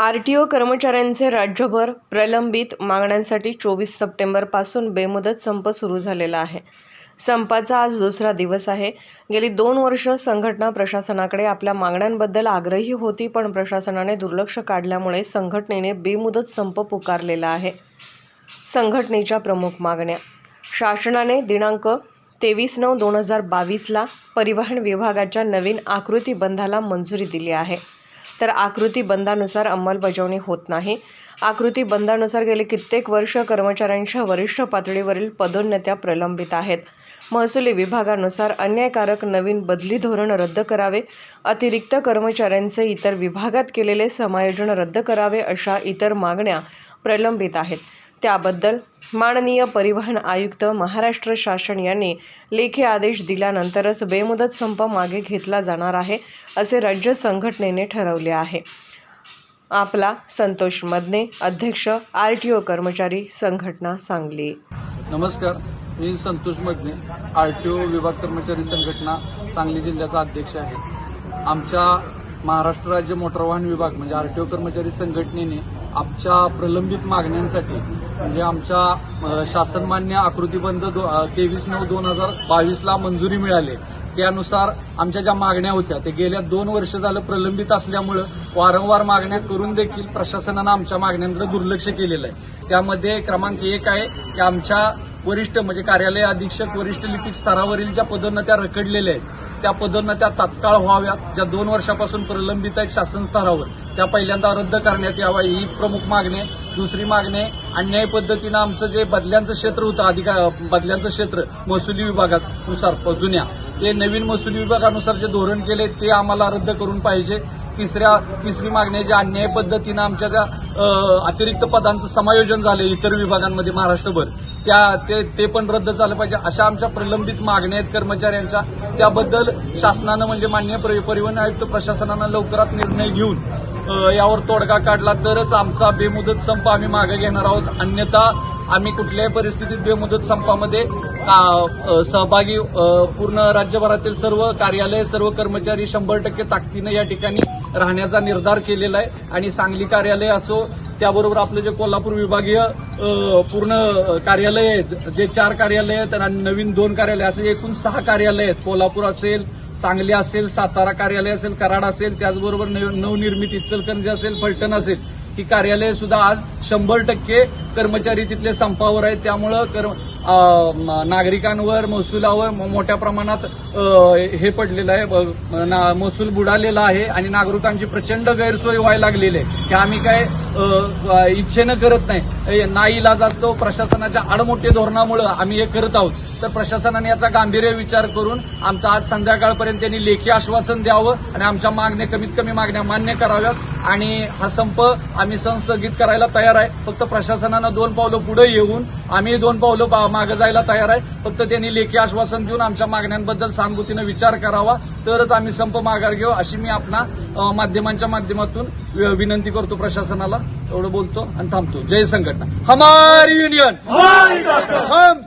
R T O कर्मचाऱ्यांचे राज्यभर प्रलंबित मागण्यांसाठी चोवीस सप्टेंबरपासून बेमुदत संप सुरू झालेला आहे. संपाचा आज दुसरा दिवस आहे. गेली दोन वर्ष संघटना प्रशासनाकडे आपल्या मागण्यांबद्दल आग्रही होती पण प्रशासनाने दुर्लक्ष काढल्यामुळे संघटनेने बेमुदत संप पुकारलेला आहे. संघटनेच्या प्रमुख मागण्या. शासनाने दिनांक तेवीस नऊ दोन हजार बावीसला परिवहन विभागाच्या नवीन आकृती बंधाला मंजुरी दिली आहे. तर आकृतीबंधानुसार अंमलबजावणी होत नाही. आकृतीबंधानुसार गेले कित्येक वर्ष कर्मचाऱ्यांच्या वरिष्ठ पातळीवरील पदोन्नत्या प्रलंबित आहेत. महसुली विभागानुसार अन्यायकारक नवीन बदली धोरण रद्द करावे अतिरिक्त कर्मचाऱ्यांचे इतर विभागात केलेले समायोजन रद्द करावे अशा इतर मागण्या प्रलंबित आहेत. त्याबद्दल माननीय परिवहन आयुक्त महाराष्ट्र शासन यांनी लेखी आदेश दिल्यानंतरच बेमुदत संप मागे घेतला जाणार आहे असे राज्य संघटनेने ठरवले आहे. आपला संतोष मदने अध्यक्ष आर टी ओ कर्मचारी संघटना सांगली. नमस्कार मी Santosh Madane R T O विभाग कर्मचारी संघटना सांगली जिल्ह्याचा अध्यक्ष आहे. आमच्या महाराष्ट्र राज्य मोटार वाहन विभाग म्हणजे आर टी ओ कर्मचारी संघटनेने आमच्या प्रलंबित मागण्यांसाठी म्हणजे आमच्या शासनमान्य आकृतीबंध तेवीस नऊ दोन हजार बावीसला मंजुरी मिळाली. त्यानुसार आमच्या ज्या मागण्या होत्या ते गेल्या दोन वर्ष झालं प्रलंबित असल्यामुळं वारंवार मागण्या करून देखील प्रशासनानं आमच्या मागण्यांकडे दुर्लक्ष केलेलं आहे. त्यामध्ये क्रमांक एक आहे की आमच्या वरिष्ठ म्हणजे कार्यालय अधीक्षक वरिष्ठ लिपिक स्तरावरील ज्या पदोन्नत्या रखडलेल्या आहेत त्या पदोन्नत्या तात्काळ व्हाव्यात ज्या दोन वर्षापासून प्रलंबित आहेत शासन स्तरावर त्या पहिल्यांदा रद्द करण्यात याव्या ही प्रमुख मागणी आहे. दुसरी मागणी आहे अन्याय पद्धतीनं आमचं जे बदल्यांचं क्षेत्र होतं अधिकार बदल्यांचं क्षेत्र महसुली विभागानुसार प- जुन्या ते नवीन महसुली विभागानुसार जे धोरण केले ते आम्हाला रद्द करून पाहिजे. तिसऱ्या तिसरी मागणी आहे अन्याय पद्धतीनं आमच्या ज्या अतिरिक्त पदांचं समायोजन झालं इतर विभागांमध्ये महाराष्ट्रभर त्या ते ते पण रद्द झालं पाहिजे अशा आमच्या प्रलंबित मागण्या आहेत कर्मचाऱ्यांच्या. त्याबद्दल शासनानं म्हणजे मान्य परिवहन आयुक्त प्रशासनानं लवकरात निर्णय घेऊन यावर तोडगा काढला तरच आमचा बेमुदत संप आम्ही मागे घेणार आहोत. अन्यथा आम्ही कुठल्याही परिस्थितीत बेमुदत संपामध्ये सहभागी पूर्ण राज्यभरातील सर्व कार्यालय सर्व कर्मचारी शंभर टक्के ताकदीनं या ठिकाणी राहण्याचा निर्धार केलेला आहे. आणि सांगली कार्यालय असो त्याबरोबर आपलं जे कोल्हापूर विभागीय पूर्ण कार्यालय आहेत जे चार कार्यालय आहेत आणि नवीन दोन कार्यालय असे एकूण सहा कार्यालय आहेत. कोल्हापूर असेल सांगली असेल सातारा कार्यालय असेल कराड असेल त्याचबरोबर नव- नवनिर्मित इचलकरंजी असेल फलटण असेल. ही कार्यालय सुद्धा आज शंभर टक्के कर्मचारी तिथले संपावर आहेत. त्यामुळं कर नागरिकांवर महसुलावर मोठ्या प्रमाणात हे पडलेलं आहे. ना- महसूल बुडालेला आहे आणि नागरिकांची प्रचंड गैरसोय व्हायला लागलेली आहे. की आम्ही काय इच्छेनं करत नाही. ना इलाज असतो प्रशासनाच्या आडमोठे धोरणामुळे आम्ही हे करत आहोत. तर प्रशासनाने याचा गांभीर्य विचार करून आमचा आज संध्याकाळपर्यंत त्यांनी लेखी आश्वासन द्यावं आणि आमच्या मागण्या कमीत कमी मागण्या मान्य कराव्यात. आणि हा संप आम्ही संस्थगित करायला तयार आहे. फक्त प्रशासनानं दोन पावलं पुढे येऊन आम्ही दोन पावलं मागं जायला तयार आहे. फक्त त्यांनी लेखी आश्वासन देऊन आमच्या मागण्यांबद्दल सहानुभूतीनं विचार करावा. तरच आम्ही संप माघार घेऊ. अशी मी आपणा माध्यमांच्या माध्यमातून विनंती करतो प्रशासनाला. एवढं बोलतो आणि थांबतो. जय संघटना. हमारी युनियन हम!